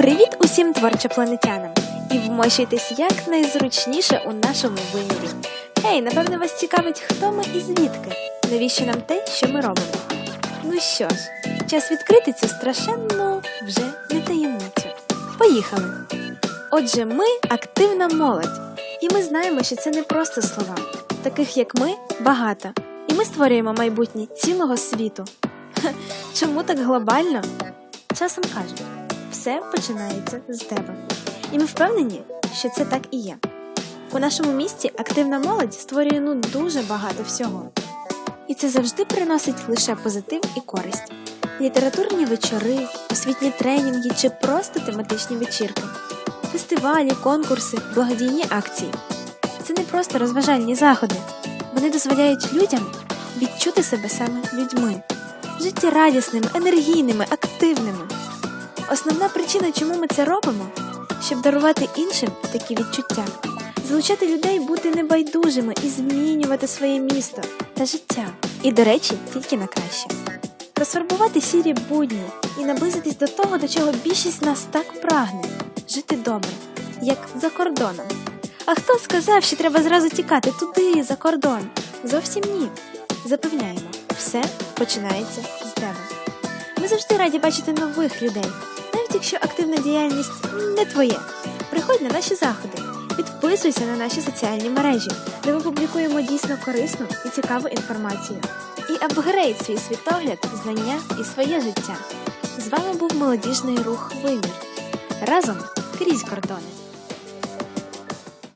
Привіт усім творчопланетянам! І вмощуйтесь якнайзручніше у нашому вимірі. Ей, напевне, вас цікавить, хто ми і звідки? Навіщо нам те, що ми робимо? Ну що ж, час відкрити цю страшенну вже не таємницю. Поїхали! Отже, ми активна молодь, і ми знаємо, що це не просто слова. Таких як ми багато, і ми створюємо майбутнє цілого світу. Чому так глобально? Часом кажуть, все починається з тебе. І ми впевнені, що це так і є. У нашому місті активна молодь створює ну дуже багато всього. І це завжди приносить лише позитив і користь. Літературні вечори, освітні тренінги чи просто тематичні вечірки, фестивалі, конкурси, благодійні акції. Це не просто розважальні заходи. Вони дозволяють людям відчути себе саме людьми, життєрадісними, енергійними, активними. Основна причина, чому ми це робимо, щоб дарувати іншим такі відчуття, залучати людей бути небайдужими і змінювати своє місто та життя. І, до речі, тільки на краще. Розфарбувати сірі будні і наблизитись до того, до чого більшість нас так прагне жити добре, як за кордоном. А хто сказав, що треба зразу тікати туди, за кордон? Зовсім ні. Запевняємо, все починається з тебе. Ми завжди раді бачити нових людей, навіть якщо активна діяльність не твоє. Приходь на наші заходи, підписуйся на наші соціальні мережі, де ми публікуємо дійсно корисну і цікаву інформацію. І апгрейд свій світогляд, знання і своє життя. З вами був молодіжний рух Вимір. Разом крізь кордони.